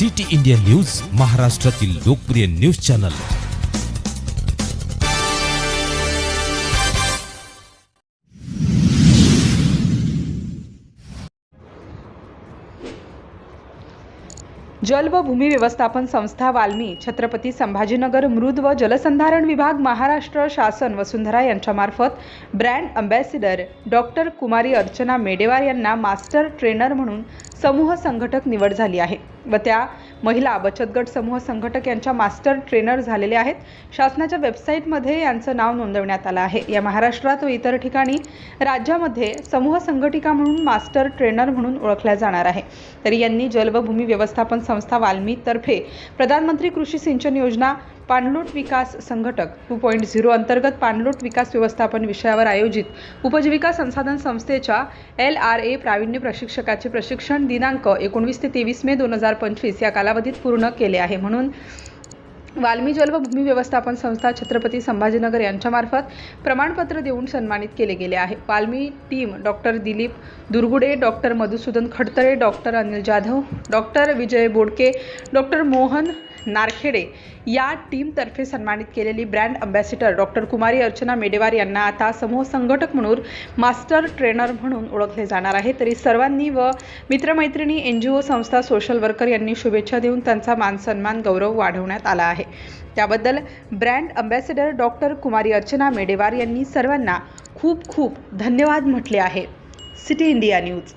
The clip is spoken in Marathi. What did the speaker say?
सिटी इंडिया न्यूज महाराष्ट्रातील लोकप्रिय न्यूज चॅनल. जल व भूमी व्यवस्थापन संस्था वाल्मी छत्रपती संभाजीनगर मृद व जलसंधारण विभाग महाराष्ट्र शासन वसुंधरा यांच्यामार्फत brand ambassador doctor Kumari Archana Medewar यांना मास्टर ट्रेनर म्हणून समूह संघटक निवड झाली आहे व त्या महिला बचत गट समूह संघटक यांच्या मास्टर ट्रेनर झालेल्या आहेत. शासनाच्या वेबसाईटमध्ये यांचं नाव नोंदवण्यात आलं आहे. या महाराष्ट्रात व इतर ठिकाणी राज्यामध्ये समूह संघटिका म्हणून मास्टर ट्रेनर म्हणून ओळखल्या जाणार आहे. तरी यांनी जल व भूमी व्यवस्थापन संस्था वाल्मीतर्फे प्रधानमंत्री कृषी सिंचन योजना पाणलोट विकास संघटक टू पॉईंट झिरो अंतर्गत पाणलोट विकास व्यवस्थापन विषयावर आयोजित उपजीविका संसाधन संस्थेच्या एल आर ए प्रावीण्य प्रशिक्षकाचे प्रशिक्षण दिनांक एकोणवीस ते तेवीस मे दोन हजार पंचवीस या कालावधीत पूर्ण केले आहे. म्हणून वाल्मी जल व भूमी व्यवस्थापन संस्था छत्रपती संभाजीनगर यांच्यामार्फत प्रमाणपत्र देऊन सन्मानित केले गेले आहे. Walmi team doctor Dilip Durgude doctor Madhusudan Khadtare doctor Anil Jadhav doctor Vijay Bodke doctor Mohan Narkhede या टीमतर्फे सन्मानित केलेली ब्रँड अँबॅसिडर डॉक्टर कुमारी अर्चना मेडेवार यांना आता समूह संघटक म्हणून मास्टर ट्रेनर म्हणून ओळखले जाणार आहे. तरी सर्वांनी व मित्रमैत्रिणी एन जी ओ संस्था सोशल वर्कर यांनी शुभेच्छा देऊन त्यांचा मानसन्मान गौरव वाढवण्यात आला आहे. त्याबद्दल ब्रँड अँबॅसिडर डॉक्टर कुमारी अर्चना मेडेवार यांनी सर्वांना खूप खूप धन्यवाद म्हटले आहे. City India news.